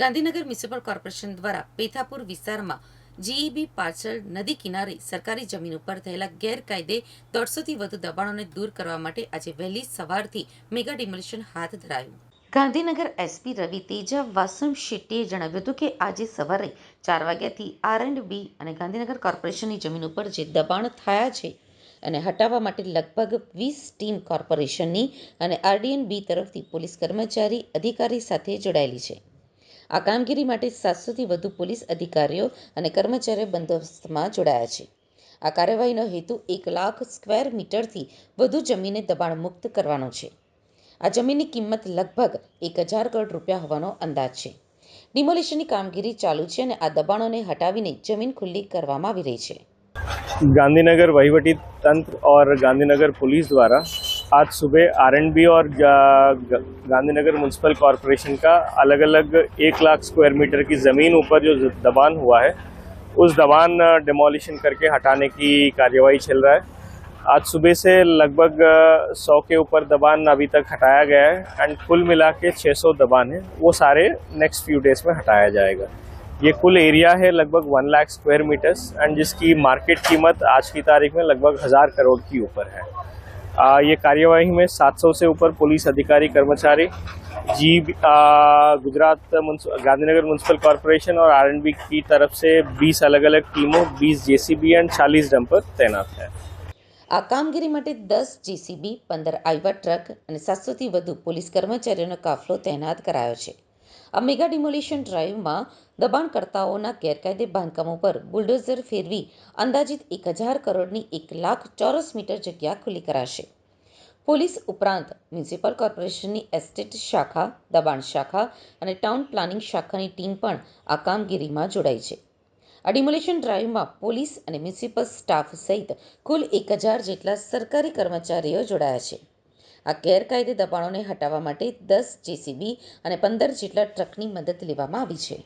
Gandhinagar municipal corporation દ્વારા પેથાપુર વિસ્તારમાં GEB પાછળ નદી કિનારે સરકારી જમીન ઉપર થયેલા ગેરકાયદે દોઢસોથી વધુ દબાણોને દૂર કરવા માટે આજે વહેલી સવારથી મેગા ડિમોલિશન હાથ ધરાયું. ગાંધીનગર એસપી રવિ તેજા વાસમ શેટ્ટીએ જણાવ્યું હતું કે આજે સવારે ચાર વાગ્યાથી આર એન્ડ બી અને ગાંધીનગર કોર્પોરેશનની જમીન ઉપર જે દબાણ થયા છે અને હટાવવા માટે લગભગ વીસ ટીમ કોર્પોરેશનની અને આરડીએન બી તરફથી પોલીસ કર્મચારી અધિકારી સાથે જોડાયેલી છે. આ કામગીરી માટે સાતસોથી વધુ પોલીસ અધિકારીઓ અને કર્મચારીઓ બંદોબસ્તમાં જોડાયા છે. આ કાર્યવાહીનો હેતુ એક લાખ સ્ક્વેર મીટરથી વધુ જમીનને દબાણ મુક્ત કરવાનો છે. આ જમીનની કિંમત લગભગ એક હજાર કરોડ રૂપિયા હોવાનો અંદાજ છે. ડિમોલિશનની કામગીરી ચાલુ છે અને આ દબાણોને હટાવીને જમીન ખુલ્લી કરવામાં આવી રહી છે. ગાંધીનગર વહીવટી તંત્ર और ગાંધીનગર પોલીસ દ્વારા आज सुबह आरएनबी और गांधीनगर म्यूनसिपल कॉरपोरेशन का अलग अलग एक लाख स्क्वायर मीटर की ज़मीन ऊपर जो दबान हुआ है, उस दबान डिमोलिशन करके हटाने की कार्यवाही चल रहा है। आज सुबह से लगभग सौ के ऊपर दबान अभी तक हटाया गया है एंड कुल मिला के छः सौ दबान है। वो सारे नेक्स्ट फ्यू डेज़ में हटाया जाएगा। ये कुल एरिया है लगभग one lakh square metres and जिसकी मार्केट कीमत आज की तारीख में लगभग हज़ार करोड़ की ऊपर है। ये कार्यवाही में 700 से ऊपर पुलिस अधिकारी कर्मचारी जी आ, गुजरात म्युनिस- गांधीनगर म्यूनसिपल कॉरपोरेशन और आर की तरफ से 20 अलग अलग टीमों 20 जेसीबी एंड 40 डंपर तैनात है આ કામગીરી માટે દસ જેસીબી પંદર આઈવા ટ્રક અને સાતસોથી વધુ પોલીસ કર્મચારીઓનો કાફલો તહેનાત કરાયો છે આ મેગા ડિમોલિશન ડ્રાઈવમાં દબાણકર્તાઓના ગેરકાયદે બાંધકામો પર બુલડોઝર ફેરવી અંદાજિત એક હજાર કરોડની એક લાખ ચોરસ મીટર જગ્યા ખુલ્લી કરાશે. પોલીસ ઉપરાંત મ્યુનિસિપલ કોર્પોરેશનની એસ્ટેટ શાખા, દબાણ શાખા અને ટાઉન પ્લાનિંગ શાખાની ટીમ પણ આ કામગીરીમાં જોડાઈ છે. આ ડિમોલિશન ડ્રાઈવમાં પોલીસ અને મ્યુનિસિપલ સ્ટાફ સહિત કુલ એક હજાર જેટલા સરકારી કર્મચારીઓ જોડાયા છે. આ ગેરકાયદે દબાણોને હટાવવા માટે દસ જેસીબી અને પંદર જેટલા ટ્રકની મદદ લેવામાં આવી છે.